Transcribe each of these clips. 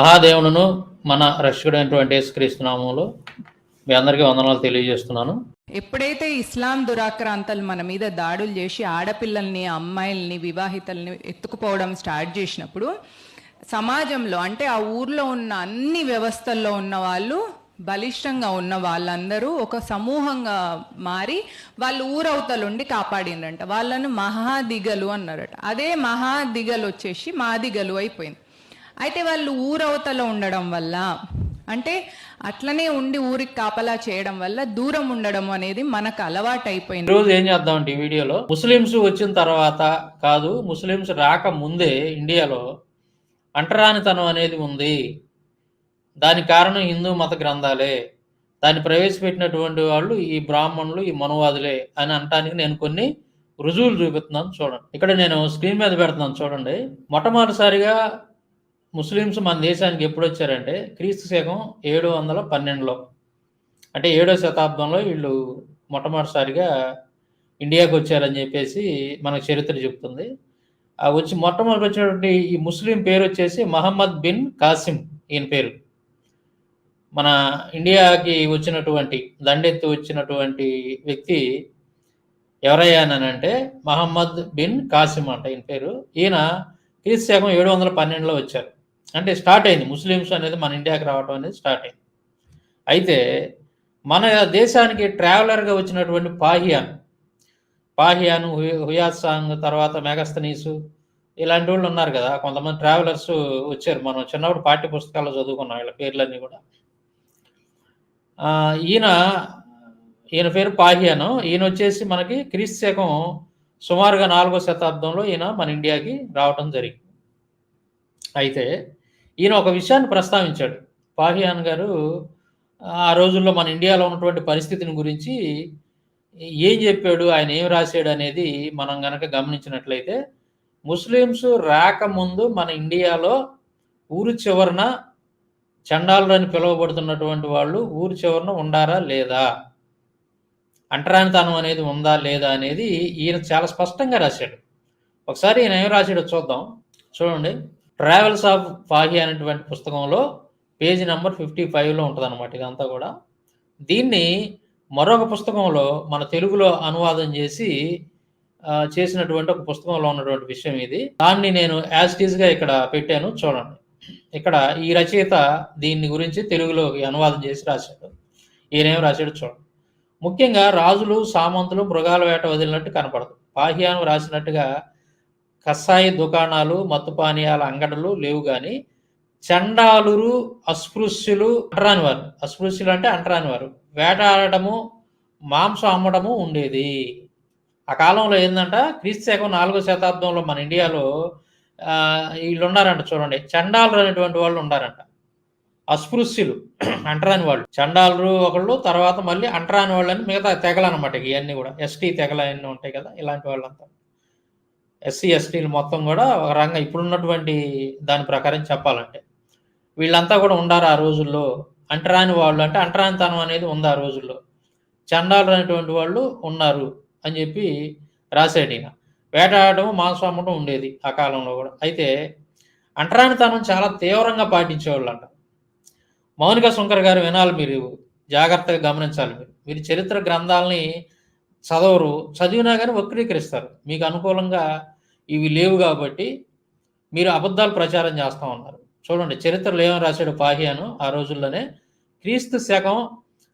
మహాదేవుడును మన రక్షకుడైనటువంటి యేసుక్రీస్తునామంలో మీ అందరికీ వందనాలు తెలియజేస్తున్నాను. ఎప్పుడైతే ఇస్లాం దురాక్రాంతలు మన మీద దాడులు చేసి ఆడపిల్లల్ని అమ్మాయిల్ని వివాహితల్ని ఎత్తుకుపోవడం స్టార్ట్ చేసినప్పుడు సమాజంలో అంటే ఆ ఊర్లో ఉన్న అన్ని వ్యవస్థల్లో ఉన్న వాళ్ళు బలిష్టంగా ఉన్న వాళ్ళందరూ ఒక సమూహంగా మారి వాళ్ళు ఊరవతలుండి కాపాడిండ్రంట వాళ్ళను మహాదిగలు అన్నారట. అదే మహాదిగలు వచ్చేసి మాదిగలు అయిపోయింది. అయితే వాళ్ళు ఊరవతల ఉండడం వల్ల అంటే అట్లనే ఉండి ఊరికి కాపలా చేయడం వల్ల దూరం ఉండడం అనేది మనకు అలవాటు అయిపోయింది ఈరోజు ఏం చేద్దామంటే ఈ వీడియోలో ముస్లిమ్స్ వచ్చిన తర్వాత కాదు ముస్లిమ్స్ రాక ముందే ఇండియాలో అంటరానితనం అనేది ఉంది. దానికి కారణం హిందూ మత గ్రంథాలే. దాన్ని ప్రవేశపెట్టినటువంటి వాళ్ళు ఈ బ్రాహ్మణులు ఈ మనువాదులే అని అనటానికి నేను కొన్ని రుజువులు చూపిస్తున్నాను చూడండి. ఇక్కడ నేను స్క్రీన్ మీద పెడుతున్నాను చూడండి. మొట్టమొదటిసారిగా ముస్లిమ్స్ మన దేశానికి ఎప్పుడు వచ్చారంటే క్రీస్తు శకం ఏడు వందల పన్నెండులో. అంటే ఏడో శతాబ్దంలో వీళ్ళు మొట్టమొదటిసారిగా ఇండియాకి వచ్చారని చెప్పేసి మనకు చరిత్ర చెప్తుంది. ఆ వచ్చి మొట్టమొదటి వచ్చినటువంటి ఈ ముస్లిం పేరు వచ్చేసి మహమ్మద్ బిన్ కాసిం ఈయన పేరు. మన ఇండియాకి వచ్చినటువంటి దండెత్తి వచ్చినటువంటి వ్యక్తి ఎవరయ్యానంటే మహమ్మద్ బిన్ కాసిం అంట ఈయన పేరు. ఈయన క్రీస్తు శకం ఏడు వందల పన్నెండులో వచ్చారు. అంటే స్టార్ట్ అయింది. ముస్లిమ్స్ అనేది మన ఇండియాకి రావడం అనేది స్టార్ట్ అయింది. అయితే మన దేశానికి ట్రావెలర్గా వచ్చినటువంటి పాహియాన్ పాహియాన్ హుయా- హుయాత్ సాంగ్ తర్వాత మెగస్తనీసు ఇలాంటి వాళ్ళు ఉన్నారు కదా. కొంతమంది ట్రావెలర్స్ వచ్చారు. మనం చిన్నప్పుడు పాఠ్య పుస్తకాల్లో చదువుకున్నాం. వీళ్ళ పేర్లన్నీ కూడా. ఈయన ఈయన పేరు పాహియాను. ఈయన వచ్చేసి మనకి క్రీస్తు శకం సుమారుగా నాలుగో శతాబ్దంలో ఈయన మన ఇండియాకి రావటం జరిగింది. అయితే ఈయన ఒక విషయాన్ని ప్రస్తావించాడు. పాహియాన్ గారు ఆ రోజుల్లో మన ఇండియాలో ఉన్నటువంటి పరిస్థితిని గురించి ఏం చెప్పాడు ఆయన ఏం రాశాడు అనేది మనం గనక గమనించినట్లయితే ముస్లిమ్స్ రాకముందు మన ఇండియాలో ఊరు చివరన చండాలు అని పిలువబడుతున్నటువంటి వాళ్ళు ఊరు చివరన ఉండారా లేదా? అంటరానితనం అనేది ఉందా లేదా అనేది ఈయన చాలా స్పష్టంగా రాశాడు. ఒకసారి ఈయన ఏం రాశాడో చూద్దాం. చూడండి. ట్రావెల్స్ ఆఫ్ ఫాహి అనేటువంటి పుస్తకంలో పేజీ నెంబర్ ఫిఫ్టీ ఫైవ్లో ఉంటుంది అనమాట ఇదంతా కూడా. దీన్ని మరొక పుస్తకంలో మన తెలుగులో అనువాదం చేసి చేసినటువంటి ఒక పుస్తకంలో ఉన్నటువంటి విషయం ఇది. దాన్ని నేను యాజ్గా ఇక్కడ పెట్టాను చూడండి. ఇక్కడ ఈ రచయిత దీన్ని గురించి తెలుగులోకి అనువాదం చేసి రాశాడు. ఈయనేం రాశాడు చూడండి. ముఖ్యంగా రాజులు సామంతులు మృగాల వేట వదిలినట్టు కనపడదు. పాహ్యాను రాసినట్టుగా కషాయి దుకాణాలు మత్తు పానీయాల అంగడులు లేవు కానీ చండాలురు అస్పృశ్యులు అంటరాని వారు అస్పృశ్యులు అంటే అంటరాని వారు వేటాడటము మాంసం అమ్మడము ఉండేది. ఆ కాలంలో ఏంటంట క్రీస్తు శకం నాలుగో శతాబ్దంలో మన ఇండియాలో వీళ్ళు ఉన్నారంట చూడండి. చండాలురు అనేటువంటి వాళ్ళు ఉన్నారంట అస్పృశ్యులు అంటరాని వాళ్ళు చండాలురు ఒకళ్ళు తర్వాత మళ్ళీ అంటరాని వాళ్ళు అని మిగతా తెగలు అనమాట ఇవన్నీ కూడా. ఎస్టీ తెగలు అన్నీ ఉంటాయి కదా ఇలాంటి వాళ్ళంతా. ఎస్సీ ఎస్టీలు మొత్తం కూడా ఒక రంగం ఇప్పుడున్నటువంటి దాని ప్రకారం చెప్పాలంటే. వీళ్ళంతా కూడా ఉండారు ఆ రోజుల్లో. అంటరాని వాళ్ళు అంటే అంటరానితనం అనేది ఉంది ఆ రోజుల్లో. చండాలు అనేటువంటి వాళ్ళు ఉన్నారు అని చెప్పి రాశాడు ఈయన. వేటాడటం మాంసం ఉండేది ఆ కాలంలో కూడా. అయితే అంటరానితనం చాలా తీవ్రంగా పాటించేవాళ్ళు అంట మౌనిక శంకర్ గారు వినాలి మీరు. జాగ్రత్తగా గమనించాలి మీరు. మీరు చరిత్ర గ్రంథాలని చదవరు చదివినా కానీ వక్రీకరిస్తారు. మీకు అనుకూలంగా ఇవి లేవు కాబట్టి మీరు అబద్ధాలు ప్రచారం చేస్తూ ఉన్నారు. చూడండి చరిత్రలో ఏమని రాశాడు పాహియాను ఆ రోజుల్లోనే? క్రీస్తు శకం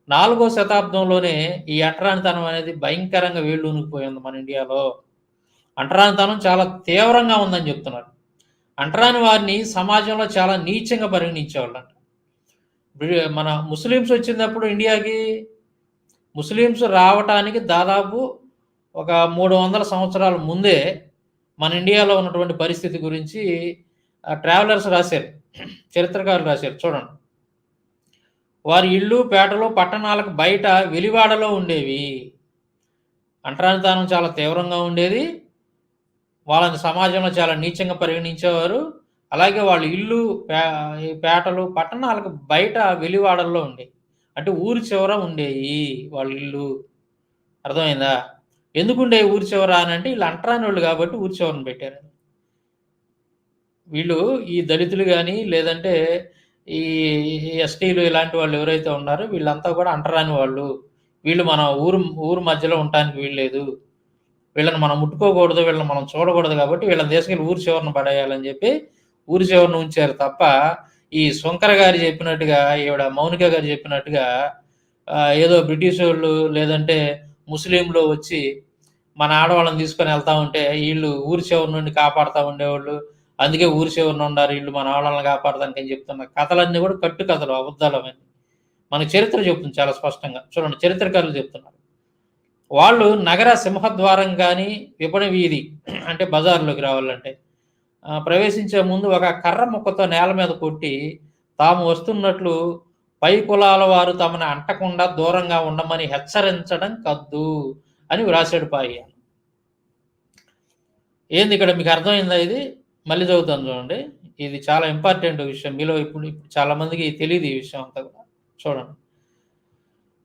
నాలుగో శతాబ్దంలోనే ఈ అంటరానితనం అనేది భయంకరంగా వేళ్ళూనికిపోయింది మన ఇండియాలో. అంటరానితనం చాలా తీవ్రంగా ఉందని చెప్తున్నారు. అంటరాని వారిని సమాజంలో చాలా నీచంగా పరిగణించేవాళ్ళంట. బ్రి- మన ముస్లిమ్స్ వచ్చినప్పుడు ఇండియాకి ముస్లిమ్స్ రావటానికి దాదాపు ఒక మూడు వందల సంవత్సరాల ముందే మన ఇండియాలో ఉన్నటువంటి పరిస్థితి గురించి ట్రావెలర్స్ రాశారు చరిత్రకారులు రాశారు చూడండి. వారి ఇళ్ళు పేటలు పట్టణాలకు బయట వెలివాడలో ఉండేవి. అంటరానితనం చాలా తీవ్రంగా ఉండేది. వాళ్ళని సమాజంలో చాలా నీచంగా పరిగణించేవారు. అలాగే వాళ్ళ ఇల్లు పే- పేటలు పట్టణాలకు బయట వెలివాడల్లో ఉండేవి. అంటే ఊరి చివర ఉండేవి వాళ్ళ ఇల్లు. అర్థమైందా? ఎందుకు ఉండే ఊరి చివర అని అంటే వీళ్ళు అంటరాని వాళ్ళు కాబట్టి ఊరి చివరను పెట్టారు. వీళ్ళు ఈ దళితులు కానీ లేదంటే ఈ ఎస్టీలు ఇలాంటి వాళ్ళు ఎవరైతే ఉన్నారో వీళ్ళంతా కూడా అంటరాని వాళ్ళు వీళ్ళు మన ఊరు ఊరు మధ్యలో ఉండటానికి వీల్లేదు. వీళ్ళని మనం ముట్టుకోకూడదు వీళ్ళని మనం చూడకూడదు కాబట్టి వీళ్ళని తీసుకెళ్ళి ఊరు చివరిని పడేయాలని చెప్పి ఊరి చివరిని ఉంచారు తప్ప ఈ శంకర గారు చెప్పినట్టుగా ఈవిడ మౌనిక గారు చెప్పినట్టుగా ఏదో బ్రిటిష్ వాళ్ళు లేదంటే ముస్లింలు వచ్చి మన ఆడవాళ్ళని తీసుకొని వెళ్తా ఉంటే వీళ్ళు ఊరి చివరి నుండి కాపాడుతూ ఉండేవాళ్ళు. అందుకే ఊరి చివరిన ఉన్నారు వీళ్ళు మన ఆడవాళ్ళని కాపాడడానికి అని చెప్తున్న కథలన్నీ కూడా కట్టు కథలు అబద్ధాలు మన చరిత్ర చెప్తుంది చాలా స్పష్టంగా. చూడండి చరిత్రకారులు చెప్తున్నారు. వాళ్ళు నగర సింహద్వారం కానీ విపణి వీధి అంటే బజార్లోకి రావాలంటే ప్రవేశించే ముందు ఒక కర్ర ముక్కతో నేల మీద కొట్టి తాము వస్తున్నట్లు పై కులాల వారు తమని అంటకుండా దూరంగా ఉండమని హెచ్చరించడం కద్దు అని వ్రాసాడు పాయ్య. ఏంది ఇక్కడ మీకు అర్థమైందా ఇది? మళ్ళీ చదువుతాను చూడండి. ఇది చాలా ఇంపార్టెంట్ విషయం. మీలో ఇప్పుడు ఇప్పుడు చాలా మందికి తెలియదు ఈ విషయం అంతా కూడా. చూడండి.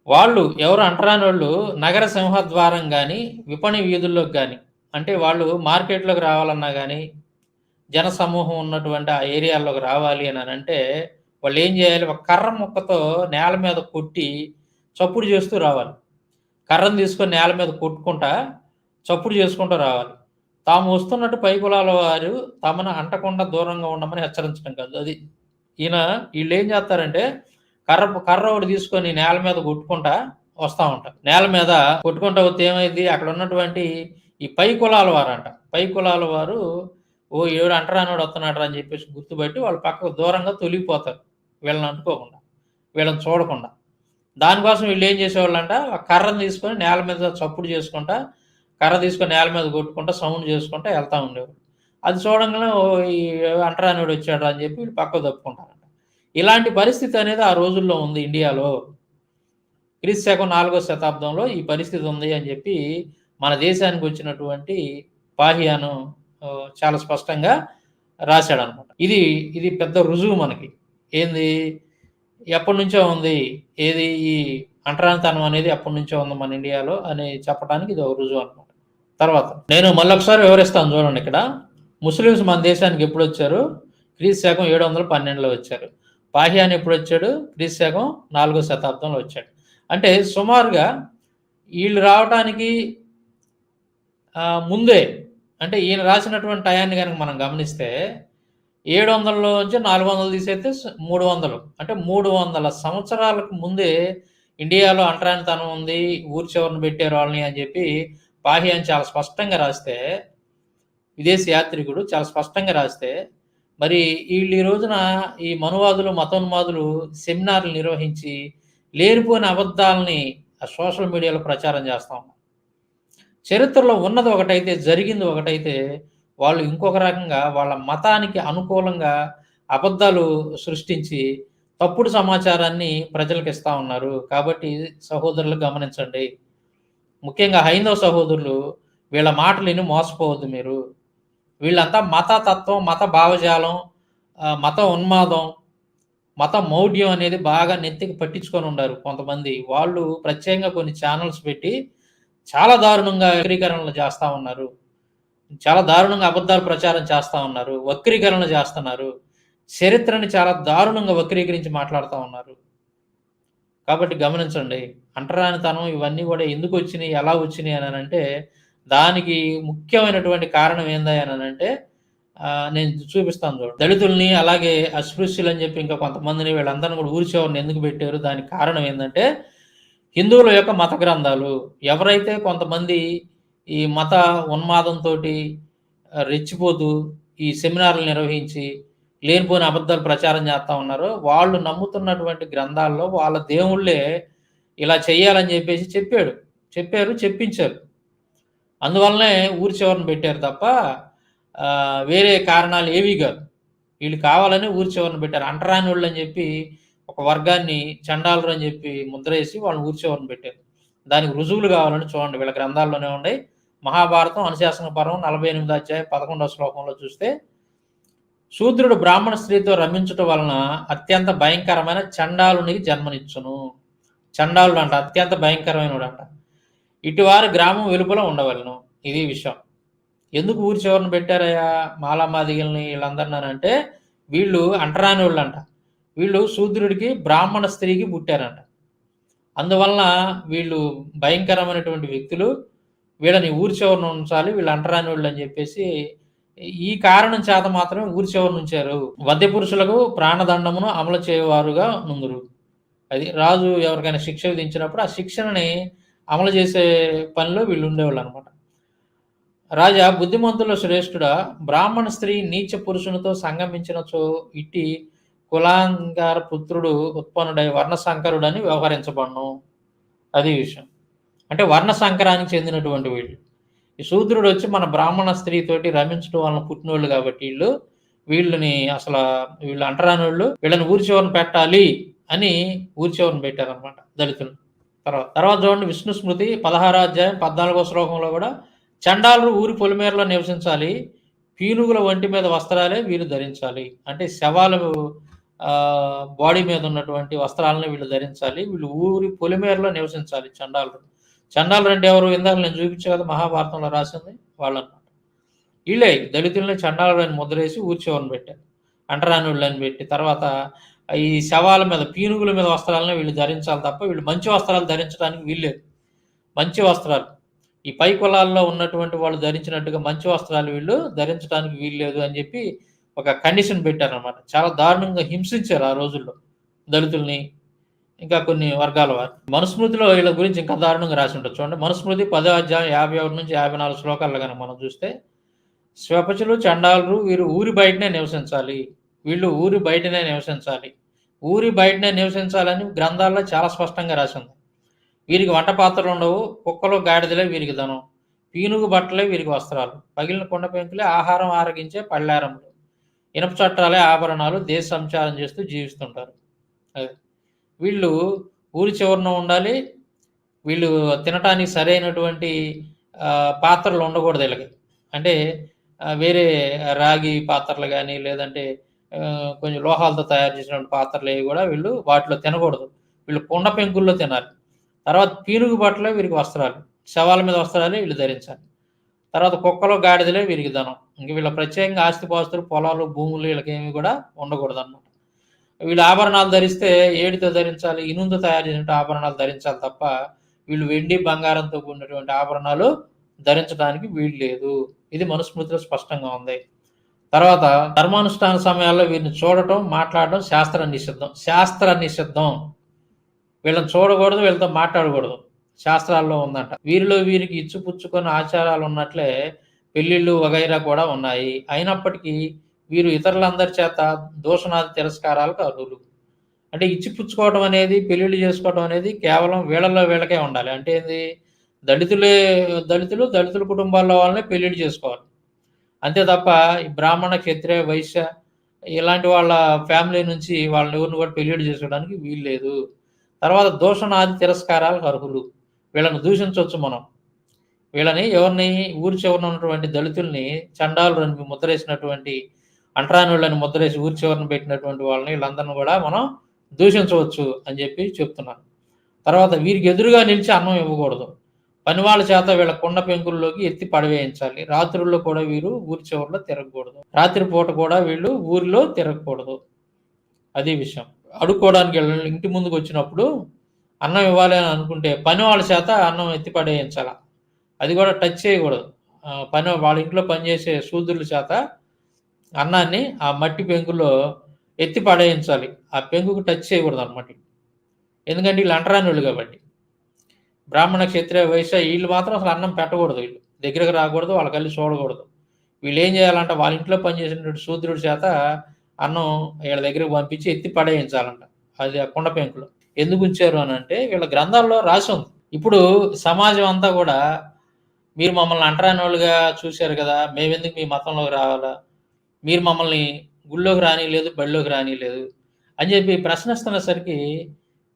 వాళ్ళు ఎవరు అంటరాని వాళ్ళు నగర సింహద్వారం కానీ విపణి వీధుల్లోకి కానీ అంటే వాళ్ళు మార్కెట్లోకి రావాలన్నా కానీ జన సమూహం ఉన్నటువంటి ఆ ఏరియాల్లోకి రావాలి అని అంటే వాళ్ళు ఏం చేయాలి? ఒక కర్ర ముక్కతో నేల మీద కొట్టి చప్పుడు చేస్తూ రావాలి. కర్రను తీసుకొని నేల మీద కొట్టుకుంటా చప్పుడు చేసుకుంటూ రావాలి. తాము వస్తున్నట్టు పై కులాల వారు తమను అంటకుండా దూరంగా ఉండమని హెచ్చరించడం కాదు. అది ఈయన వీళ్ళు ఏం చేస్తారంటే కర్ర కర్ర ఒకటి తీసుకొని నేల మీద కొట్టుకుంటా వస్తూ ఉంటారు. నేల మీద కొట్టుకుంటా వస్తే ఏమైంది? అక్కడ ఉన్నటువంటి ఈ పై కులాల వారు అంట పై కులాల వారు ఓ ఏడు అంటరానోడు వస్తున్నాడు అని చెప్పేసి గుర్తుపట్టి వాళ్ళు పక్కకు దూరంగా తొలిగిపోతారు. వీళ్ళని అనుకోకుండా వీళ్ళని చూడకుండా. దానికోసం వీళ్ళు ఏం చేసేవాళ్ళంట కర్రను తీసుకొని నేల మీద చప్పుడు చేసుకుంటా కర్ర తీసుకొని నేల మీద కొట్టుకుంటా సౌండ్ చేసుకుంటా వెళ్తూ ఉండేవాడు అది చూడంగానే ఓ ఈ అంటరానోడు వచ్చాడు అని చెప్పి వీళ్ళు పక్కకు తప్పుకుంటారంట. ఇలాంటి పరిస్థితి అనేది ఆ రోజుల్లో ఉంది ఇండియాలో. క్రీస్తు శకం నాలుగో శతాబ్దంలో ఈ పరిస్థితి ఉంది అని చెప్పి మన దేశానికి వచ్చినటువంటి పాహియాను చాలా స్పష్టంగా రాశాడు అనమాట ఇది ఇది పెద్ద రుజువు మనకి. ఏంది? ఎప్పటి నుంచో ఉంది. ఏది ఈ అంటరానితనం అనేది ఎప్పటి నుంచో ఉంది మన ఇండియాలో అని చెప్పడానికి ఇది ఒక రుజువు అనమాట. తర్వాత నేను మళ్ళీ ఒకసారి వివరిస్తాను చూడండి ఇక్కడ. ముస్లిమ్స్ మన దేశానికి ఎప్పుడు వచ్చారు? క్రీస్తు శకం ఏడు వందల పన్నెండులో వచ్చారు. పాహియాన్ ఎప్పుడు వచ్చాడు? క్రీస్తు శకం నాలుగో శతాబ్దంలో వచ్చాడు. అంటే సుమారుగా వీళ్ళు రావటానికి ముందే అంటే ఈయన రాసినటువంటి టయాన్ని కనుక మనం గమనిస్తే ఏడు వందల నుంచి నాలుగు వందలు తీసేస్తే మూడు వందలు అంటే మూడు వందల సంవత్సరాలకు ముందే ఇండియాలో అంటరానితనం ఉంది ఊరి చివరిని పెట్టారు వాళ్ళని అని చెప్పి పాహియాన్ చాలా స్పష్టంగా రాస్తే విదేశీ యాత్రికుడు చాలా స్పష్టంగా రాస్తే మరి వీళ్ళు ఈ రోజున ఈ మనువాదులు మతోన్మాదులు సెమినార్లు నిర్వహించి లేనిపోయిన అబద్ధాలని ఆ సోషల్ మీడియాలో ప్రచారం చేస్తాం చరిత్రలో ఉన్నది ఒకటైతే జరిగింది ఒకటైతే వాళ్ళు ఇంకొక రకంగా వాళ్ళ మతానికి అనుకూలంగా అబద్ధాలు సృష్టించి తప్పుడు సమాచారాన్ని ప్రజలకు ఇస్తూ ఉన్నారు. కాబట్టి సహోదరులు గమనించండి. ముఖ్యంగా హైందవ సహోదరులు వీళ్ళ మాటలు విని మోసపోవద్దు మీరు. వీళ్ళంతా మత తత్వం మత భావజాలం మత ఉన్మాదం మత మౌఢ్యం అనేది బాగా నెత్తికి పట్టించుకొని ఉన్నారు కొంతమంది. వాళ్ళు ప్రత్యేకంగా కొన్ని ఛానల్స్ పెట్టి చాలా దారుణంగా వక్రీకరణలు చేస్తూ ఉన్నారు. చాలా దారుణంగా అబద్ధాలు ప్రచారం చేస్తూ ఉన్నారు. వక్రీకరణ చేస్తున్నారు. చరిత్రని చాలా దారుణంగా వక్రీకరించి మాట్లాడుతూ ఉన్నారు. కాబట్టి గమనించండి అంటరానితనం ఇవన్నీ కూడా ఎందుకు వచ్చినాయి ఎలా వచ్చినాయి అని అంటే దానికి ముఖ్యమైనటువంటి కారణం ఏందా అని అంటే నేను చూపిస్తాను చూడు. దళితుల్ని అలాగే అస్పృశ్యులు అని చెప్పి ఇంకా కొంతమందిని వీళ్ళందరిని కూడా ఊరిచేవారిని ఎందుకు పెట్టారు? దానికి కారణం ఏంటంటే హిందువుల యొక్క మత గ్రంథాలు. ఎవరైతే కొంతమంది ఈ మత ఉన్మాదంతో రెచ్చిపోతూ ఈ సెమినార్లు నిర్వహించి లేనిపోయిన అబద్ధాలు ప్రచారం చేస్తూ ఉన్నారో వాళ్ళు నమ్ముతున్నటువంటి గ్రంథాల్లో వాళ్ళ దేవుళ్ళే ఇలా చేయాలని చెప్పేసి చెప్పాడు. చెప్పారు చెప్పించారు. అందువల్లనే ఊరి చివరిని పెట్టారు తప్ప వేరే కారణాలు ఏవి కాదు. వీళ్ళు కావాలని ఊరి చివరిని పెట్టారు. అంటరాని వాళ్ళు అని చెప్పి ఒక వర్గాన్ని చండాలరు అని చెప్పి ముద్ర వేసి వాళ్ళని ఊరి పెట్టారు. దానికి రుజువులు కావాలని చూడండి వీళ్ళ గ్రంథాల్లోనే ఉన్నాయి. మహాభారతం అనుశాసన పర్వం నలభై ఎనిమిది అధ్యాయ పదకొండవ శ్లోకంలో చూస్తే శూద్రుడు బ్రాహ్మణ స్త్రీతో రమించటం వలన అత్యంత భయంకరమైన చండాలునికి జన్మనిచ్చును. చండాలుడు అంట అత్యంత భయంకరమైన అంట ఇటువారు గ్రామం వెలుపల ఉండవలను. ఇది విషయం. ఎందుకు ఊరి చివరిని పెట్టారయ్యా? మాలామాదిగల్ని వీళ్ళందరిని అంటే వీళ్ళు అంటరాని వాళ్ళు అంట వీళ్ళు శూద్రుడికి బ్రాహ్మణ స్త్రీకి పుట్టారంట. అందువలన వీళ్ళు భయంకరమైనటువంటి వ్యక్తులు వీళ్ళని ఊరి చివరన ఉంచాలి వీళ్ళు అంటరాని వాళ్ళు అని చెప్పేసి ఈ కారణం చేత మాత్రమే ఊరి చివరన ఉంచారు. వద్య పురుషులకు ప్రాణదండమును అమలు చేయవారుగా నుందురు అది రాజు ఎవరికైనా శిక్ష విధించినప్పుడు ఆ శిక్షణని అమలు చేసే పనిలో వీళ్ళు ఉండేవాళ్ళు అనమాట రాజా బుద్ధిమంతుల శ్రేష్ఠుడా బ్రాహ్మణ స్త్రీ నీచ పురుషునితో సంగమించినచో ఇట్టి కులాంగార పుత్రుడు ఉత్పన్నుడై వర్ణ సంకరుడని వ్యవహరించబడను. అది విషయం. అంటే వర్ణ సంకరానికి చెందినటువంటి వీళ్ళు. ఈ శూద్రుడు వచ్చి మన బ్రాహ్మణ స్త్రీతోటి రమించడం వలన పుట్టినోళ్ళు కాబట్టి వీళ్ళు వీళ్ళని అసలు వీళ్ళు అంటరాని వాళ్ళు వీళ్ళని ఊరి చివరన పెట్టాలి అని ఊరి చివరన పెట్టారనమాట దళితులు. తర్వాత తర్వాత చూడండి విష్ణు స్మృతి పదహారో అధ్యాయం పద్నాలుగో శ్లోకంలో కూడా చండాలు ఊరి పొలిమేరలో నివసించాలి పీనుగుల వంటి మీద వస్త్రాలే వీరు ధరించాలి. అంటే శవాలు బాడీ మీద ఉన్నటువంటి వస్త్రాలను వీళ్ళు ధరించాలి. వీళ్ళు ఊరి పొలిమేరలో నివసించాలి చండాలు చండాలు అంటే ఎవరు? ఇందాక నేను చూపించే కదా మహాభారతంలో రాసింది వాళ్ళన్నమాట. వీళ్ళే దళితుల్ని చండాలు అని ముద్రేసి ఊర్చేవని పెట్టారు. అంటరాని పెట్టి తర్వాత ఈ శవాల మీద పీనుగుల మీద వస్త్రాలను వీళ్ళు ధరించాలి తప్ప వీళ్ళు మంచి వస్త్రాలు ధరించడానికి వీల్లేదు. మంచి వస్త్రాలు. ఈ పై కులాల్లో ఉన్నటువంటి వాళ్ళు ధరించినట్టుగా మంచి వస్త్రాలు వీళ్ళు ధరించడానికి వీల్లేదు అని చెప్పి ఒక కండిషన్ పెట్టారనమాట చాలా దారుణంగా హింసించారు ఆ రోజుల్లో దళితుల్ని ఇంకా కొన్ని వర్గాల వారు. మనుస్మృతిలో వీళ్ళ గురించి ఇంకా దారుణంగా రాసి ఉంటుంది చూడండి మనుస్మృతి పదో అధ్యాయం యాభై ఒకటి నుంచి యాభై నాలుగు శ్లోకాలు కనుక మనం చూస్తే స్వపచులు చండాలు వీరు ఊరి బయటనే నివసించాలి. వీళ్ళు ఊరి బయటనే నివసించాలి. ఊరి బయటనే నివసించాలని గ్రంథాల్లో చాలా స్పష్టంగా రాసింది వీరికి వంట పాత్రలు ఉండవు. కుక్కలు గాడిదలే వీరికి ధనం. పీనుగు బట్టలే వీరికి వస్త్రాలు. పగిలిన కొండ పెంకులే ఆహారం ఆరగించే పళ్ళారములు. ఇనప చట్టాలే ఆభరణాలు దేశ సంచారం చేస్తూ జీవిస్తుంటారు. అదే. వీళ్ళు ఊరి చివరన ఉండాలి వీళ్ళు తినటానికి సరైనటువంటి పాత్రలు ఉండకూడదు వీళ్ళకి. అంటే వేరే రాగి పాత్రలు కానీ లేదంటే కొంచెం లోహాలతో తయారు చేసినటువంటి పాత్రలు అవి కూడా వీళ్ళు వాటిలో తినకూడదు. వీళ్ళు కుండ పెంకుల్లో తినాలి. తర్వాత పీనుగు బట్టలే వీరికి వస్త్రాలు. శవాల మీద వస్త్రాలే వీళ్ళు ధరించాలి. తర్వాత కుక్కలో గాడిదలే వీరికి ధనం ఇంక వీళ్ళ ప్రత్యేకంగా ఆస్తిపాస్తులు పొలాలు భూములు వీళ్ళకేమి కూడా ఉండకూడదు అనమాట వీళ్ళు ఆభరణాలు ధరిస్తే ఏడితో ధరించాలి ఇనుంతో తయారు చేసిన ఆభరణాలు ధరించాలి తప్ప వీళ్ళు వెండి బంగారంతో కూడినటువంటి ఆభరణాలు ధరించడానికి వీలు లేదు. ఇది మనుస్మృతిలో స్పష్టంగా ఉంది. తర్వాత ధర్మానుష్ఠాన సమయాల్లో వీరిని చూడటం మాట్లాడటం శాస్త్ర నిషిద్ధం. శాస్త్ర నిషిద్ధం. వీళ్ళని చూడకూడదు వీళ్ళతో మాట్లాడకూడదు. శాస్త్రాల్లో ఉందంట. వీరిలో వీరికి ఇచ్చిపుచ్చుకొని ఆచారాలు ఉన్నట్లే పెళ్ళిళ్ళు వగైరా కూడా ఉన్నాయి. అయినప్పటికీ వీరు ఇతరులందరి చేత దూషణాది తిరస్కారాలకు అర్హులు. అంటే ఇచ్చిపుచ్చుకోవడం అనేది పెళ్ళిళ్ళు చేసుకోవడం అనేది కేవలం వీళ్ళలో వీళ్ళకే ఉండాలి. అంటే ఏంది? దళితులే దళితులు దళితుల కుటుంబాల్లో వాళ్ళని పెళ్ళిళ్ళు చేసుకోవాలి. అంతే తప్ప బ్రాహ్మణ క్షత్రియ వైశ్య ఇలాంటి వాళ్ళ ఫ్యామిలీ నుంచి వాళ్ళని ఎవరిని కూడా పెళ్ళిళ్ళు చేసుకోవడానికి వీలు లేదు తర్వాత దూషణాది తిరస్కారాలకు అర్హులు. వీళ్ళని దూషించవచ్చు మనం. వీళ్ళని ఎవరిని ఊరి చివరన ఉన్నటువంటి దళితుల్ని చండాలు ముద్రేసినటువంటి అంటరాని వీళ్ళని ముద్రేసి ఊరి చివరన పెట్టినటువంటి వాళ్ళని వీళ్ళందరిని కూడా మనం దూషించవచ్చు అని చెప్పి చెప్తున్నాను తర్వాత వీరికి ఎదురుగా నిలిచి అన్నం ఇవ్వకూడదు. పని వాళ్ళ చేత వీళ్ళ కొండ పెంకుల్లోకి ఎత్తి పడవేయించాలి. రాత్రుల్లో కూడా వీరు ఊరి చివరిలో తిరగకూడదు. రాత్రి పూట కూడా వీళ్ళు ఊరిలో తిరగకూడదు. అది విషయం. అడుక్కోవడానికి ఇంటి ముందుకు వచ్చినప్పుడు అన్నం ఇవ్వాలి అని అనుకుంటే పని వాళ్ళ చేత అన్నం ఎత్తిపడేయించాల. అది కూడా టచ్ చేయకూడదు. పని వాళ్ళ ఇంట్లో పనిచేసే సూదుల చేత అన్నాన్ని ఆ మట్టి పెంకులో ఎత్తి పడేయించాలి ఆ పెంకుకు టచ్ చేయకూడదు అనమాట ఎందుకంటే వీళ్ళు అంటరాని వాళ్ళు కాబట్టి. బ్రాహ్మణ క్షత్రియ వైశ్య వీళ్ళు మాత్రం అసలు అన్నం పెట్టకూడదు వీళ్ళు దగ్గరకు రాకూడదు వాళ్ళ కళ్ళు చూడకూడదు. వీళ్ళు ఏం చేయాలంటే వాళ్ళ ఇంట్లో పనిచేసినటువంటి శూద్రుడి చేత అన్నం వీళ్ళ దగ్గరకు పంపించి ఎత్తి పడేయించాలంట అది ఆ కుండ పెంకులో. ఎందుకు ఉంచారు అని అంటే వీళ్ళ గ్రంథాల్లో రాసి ఉంది. ఇప్పుడు సమాజం అంతా కూడా మీరు మమ్మల్ని అంటరాని వాళ్ళుగా చూశారు కదా మేమెందుకు మీ మతంలోకి రావాలా? మీరు మమ్మల్ని గుళ్ళోకి రాని లేదు బడిలోకి అని చెప్పి ప్రశ్నిస్తున్నసరికి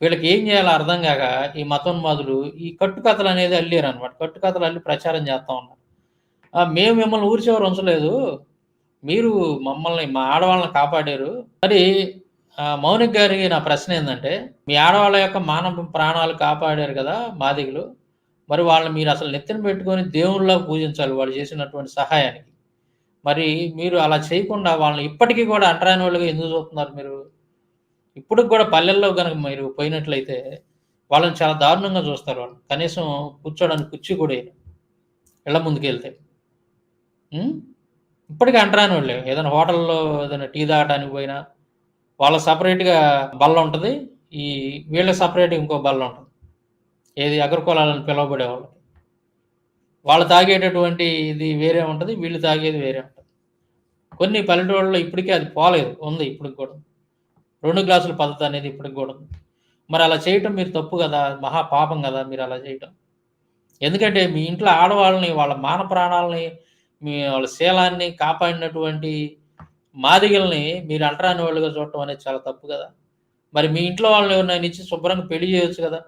వీళ్ళకి ఏం చేయాలో అర్థం కాక ఈ మతోన్మాదులు ఈ కట్టుకథలు అనేది అల్లారు అనమాట కట్టుకథలు అల్లి ప్రచారం చేస్తూ ఉన్నారు. మేము మిమ్మల్ని ఊరిచేవారు ఉంచలేదు. మీరు మమ్మల్ని మా ఆడవాళ్ళని కాపాడారు. మరి మౌనిక్ గారికి నా ప్రశ్న ఏంటంటే మీ ఆడవాళ్ళ యొక్క మానవ ప్రాణాలు కాపాడారు కదా మాదిగులు మరి వాళ్ళని మీరు అసలు నెత్తిన పెట్టుకొని దేవుళ్ళ పూజించాలి వాళ్ళు చేసినటువంటి సహాయానికి మరి మీరు అలా చేయకుండా వాళ్ళని ఇప్పటికీ కూడా అంటరాని వాళ్ళుగా ఎందుకు చూస్తున్నారు మీరు ఇప్పటికి కూడా పల్లెల్లో కనుక మీరు పోయినట్లయితే వాళ్ళని చాలా దారుణంగా చూస్తారు వాళ్ళు. కనీసం కూర్చోడానికి కుర్చీ కూడా ఇళ్ళ ముందుకెళ్తే. ఇప్పటికీ ఇప్పటికి అంటరానోళ్ళే. ఏదైనా హోటల్‌లో ఏదైనా టీ తాగడానికి పోయినా, వాళ్ళ సపరేట్గా బల్ల ఉంటుంది ఈ వీళ్ళ సపరేట్గా ఇంకో బల్ల ఉంటుంది ఏది అగ్రకులాలని పిలువబడే వాళ్ళకి. వాళ్ళు తాగేటటువంటి ఇది వేరే ఉంటుంది వీళ్ళు తాగేది వేరే ఉంటుంది కొన్ని పల్లెటూళ్ళలో ఇప్పటికీ అది పోలేదు. ఉంది ఇప్పటికి కూడా. రెండు గ్లాసుల పద్ధతి అనేది ఇప్పటికి కూడా ఉంది. మరి అలా చేయటం మీరు తప్పు కదా మహా పాపం కదా మీరు అలా చేయటం. ఎందుకంటే మీ ఇంట్లో ఆడవాళ్ళని, వాళ్ళ మాన ప్రాణాలని, మీ వాళ్ళ శీలాన్ని కాపాడినటువంటి మాదిగల్ని మీరు అంటరాని వాళ్ళుగా చూడటం అనేది చాలా తప్పు కదా మరి మీ ఇంట్లో వాళ్ళని ఎవరినైనా ఇచ్చి శుభ్రంగా పెళ్ళి చేయొచ్చు కదా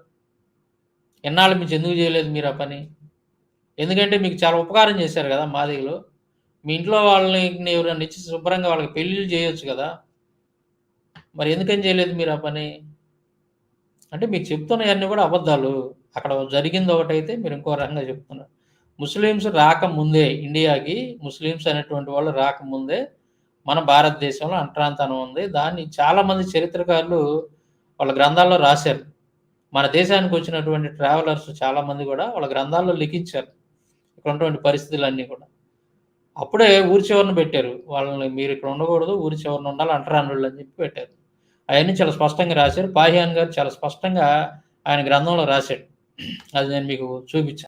ఎన్నాళ్ళు నుంచి ఎందుకు చేయలేదు మీరు ఆ పని? ఎందుకంటే మీకు చాలా ఉపకారం చేశారు కదా మాదిగలు. మీ ఇంట్లో వాళ్ళని ఎవరైనా ఇచ్చి శుభ్రంగా వాళ్ళకి పెళ్ళిళ్ళు చేయొచ్చు కదా మరి ఎందుకని చేయలేదు మీరు ఆ పని? అంటే మీకు చెప్తున్నవన్నీ కూడా అబద్ధాలు. అక్కడ జరిగింది ఒకటైతే మీరు ఇంకో రకంగా చెప్తున్నారు. ముస్లిమ్స్ రాకముందే ఇండియాకి ముస్లిమ్స్ అనేటువంటి వాళ్ళు రాకముందే మన భారతదేశంలో అంట్రాంతనం ఉంది. దాన్ని చాలామంది చరిత్రకారులు వాళ్ళ గ్రంథాల్లో రాశారు. మన దేశానికి వచ్చినటువంటి ట్రావెలర్స్ చాలామంది కూడా వాళ్ళ గ్రంథాల్లో లిఖించారు. ఇక్కడ ఉన్నటువంటి పరిస్థితులన్నీ కూడా. అప్పుడే ఊరి చివరన పెట్టారు. వాళ్ళని మీరు ఇక్కడ ఉండకూడదు. ఊరి చివరన ఉండాలి అంటరానుళ్ళు అని చెప్పి పెట్టారు. అవన్నీ చాలా స్పష్టంగా రాశారు. పాహియాన్ గారు చాలా స్పష్టంగా ఆయన గ్రంథంలో రాశాడు. అది నేను మీకు చూపించాను